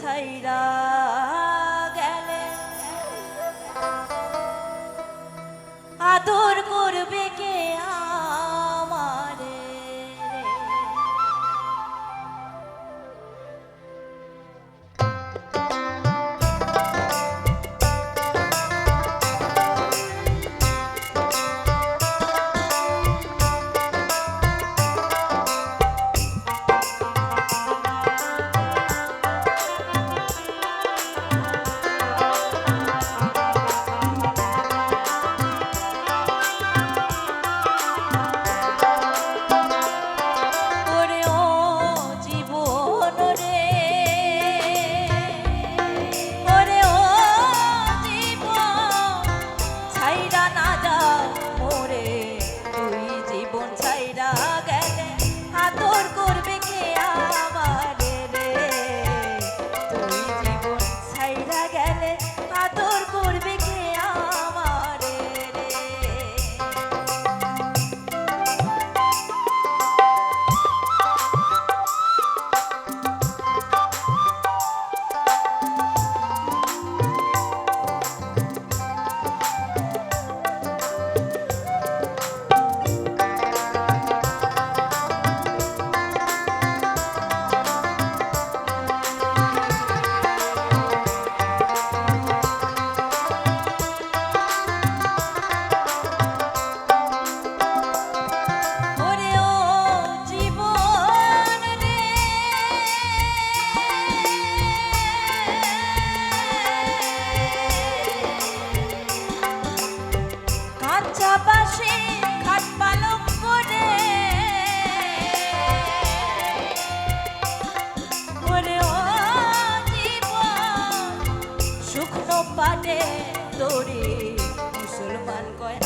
ছাইরা গেলে আদর করবে কে আমারে? ওরে ছাইরা না যা মোরে জীবন ছাইরা গেলে আদর করবে কে আমারে জীবন ছাইরা গেলে আদর পাশে খাট পালক করে। শুকনো পাটে তোরে মুসলমান কয়